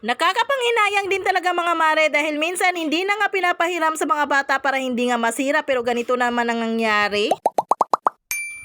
Nakakapanghinayang din talaga mga mare dahil minsan hindi na nga pinapahiram sa mga bata para hindi nga masira pero ganito naman ang nangyari.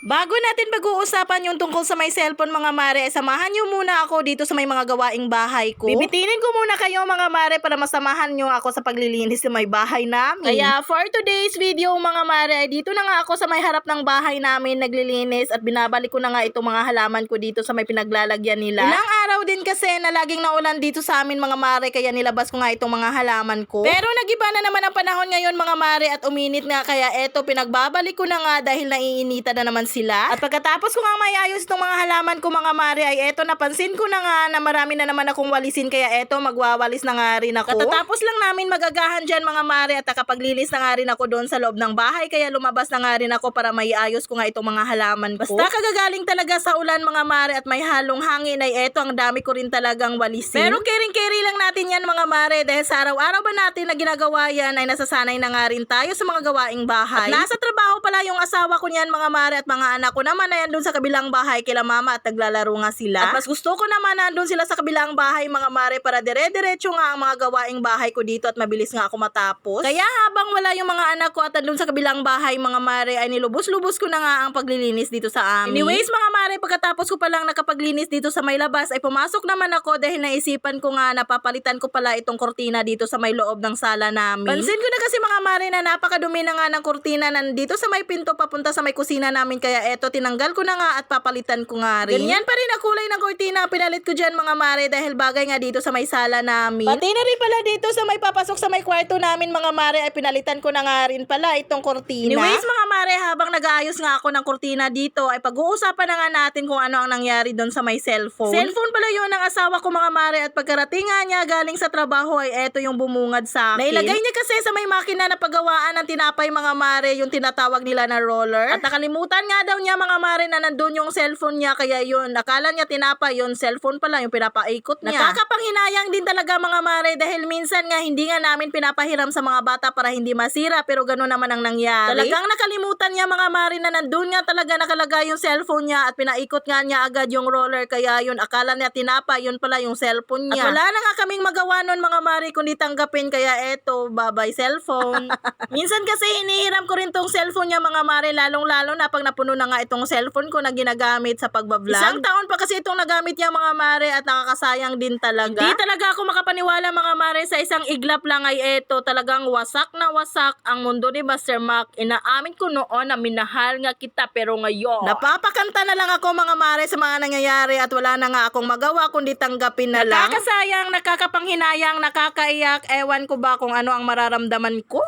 Bago natin pag-uusapan yung tungkol sa may cellphone mga mare, samahan nyo muna ako dito sa may mga gawaing bahay ko. Bibitinin ko muna kayo mga mare para masamahan nyo ako sa paglilinis sa may bahay namin. Kaya for today's video mga mare, dito na nga ako sa may harap ng bahay namin naglilinis at binabalik ko na nga itong mga halaman ko dito sa may pinaglalagyan nila. Ilang araw din kasi na laging naulan dito sa amin mga mare kaya nilabas ko nga itong mga halaman ko. Pero nagiba na naman ang panahon ngayon mga mare at uminit nga kaya eto pinagbabalik ko na nga dahil naiinita na naman sila. At pagkatapos ko nga mayayos itong mga halaman ko mga mare ay eto napansin ko na nga na marami na naman akong walisin kaya eto magwawalis na nga rin ako. Katatapos lang namin magagahan dyan mga mare at nakapaglinis na nga rin ako doon sa loob ng bahay kaya lumabas na nga rin ako para maiayos ko nga itong mga halaman ko. Basta kagagaling talaga sa ulan mga mare at may halong hangin ay eto ang dami ko rin talagang walisin. Pero caring-carry lang natin yan mga mare dahil sa araw-araw ba natin na ginagawa yan ay nasasanay na nga rin tayo sa mga gawaing bahay. At nasa trabaho pala yung asawa ko niyan mga mare at mga anak ko naman na yan doon sa kabilang bahay kila mama at naglalaro nga sila. At mas gusto ko naman na doon sila sa kabilang bahay mga mare para dire-diretso nga ang mga gawaing bahay ko dito at mabilis nga ako matapos. Kaya habang wala yung mga anak ko at doon sa kabilang bahay mga mare ay nilubos-lubos ko na nga ang paglilinis dito sa amin. Anyways mga mare pagkatapos ko palang nakapaglinis dito sa may labas ay pumasok naman ako dahil naisipan ko nga napapalitan ko pala itong kortina dito sa may loob ng sala namin. Pansin ko na kasi mga mare na napakadumi na nga ng kortina nandito sa may pinto papunta sa may kusina namin kaya eto tinanggal ko na nga at papalitan ko nga rin. Ganyan pa rin ang kulay ng kortina pinalit ko dyan mga mare dahil bagay nga dito sa may sala namin. Pati na rin pala dito sa may papasok sa may kwarto namin mga mare ay pinalitan ko na nga rin pala itong kortina. Anyways mga mare habang nag-aayos nga ako ng kortina dito ay pag-uusapan na nga natin kung ano ang nangyari doon sa may cellphone. Cellphone pala yun ng asawa ko mga mare at pagkarating nga niya galing sa trabaho ay eto yung bumungad sa akin. Nailagay niya kasi sa may makina na paggawaan ng tinapay mga mare yung tinatawag nila na roller. At nakalimutan nga daw niya mga mare na nandun yung cellphone niya kaya yun nakala niya tinapay yun cellphone pala yung pinapaikot niya. Nakakapanghinayang din talaga mga mare dahil minsan nga hindi nga namin pinapahiram sa mga bata para hindi masira pero gano'n naman ang nangyari. Talagang nakalimutan niya mga mare na nandun nga talaga nakalagay yung cellphone niya at pinaikot nga niya agad yung roller kaya yun akala niya tinapay yun pala yung cellphone niya. At wala na nga kaming magawa nun mga mare kundi tanggapin kaya eto babay cellphone. Minsan kasi inihiram ko rin tong cellphone niya mga mare lalong-lalo na pag napuno na nga itong cellphone ko na ginagamit sa pagbablog. Isang taon pa kasi itong nagamit niya mga mare at nakakasayang din talaga. Di talaga ako makapaniwala mga mare sa isang iglap lang ay eto talagang wasak na wasak ang mundo ni Master Mac. Inaamin ko noon na minahal nga kita pero ngayon. Napapakanta na lang ako mga mare sa mga nangyayari at wala na nga akong magawa kundi tanggapin na lang. Nakakasayang, nakakapanghinayang, nakakaiyak. Ewan ko ba kung ano ang mararamdaman ko?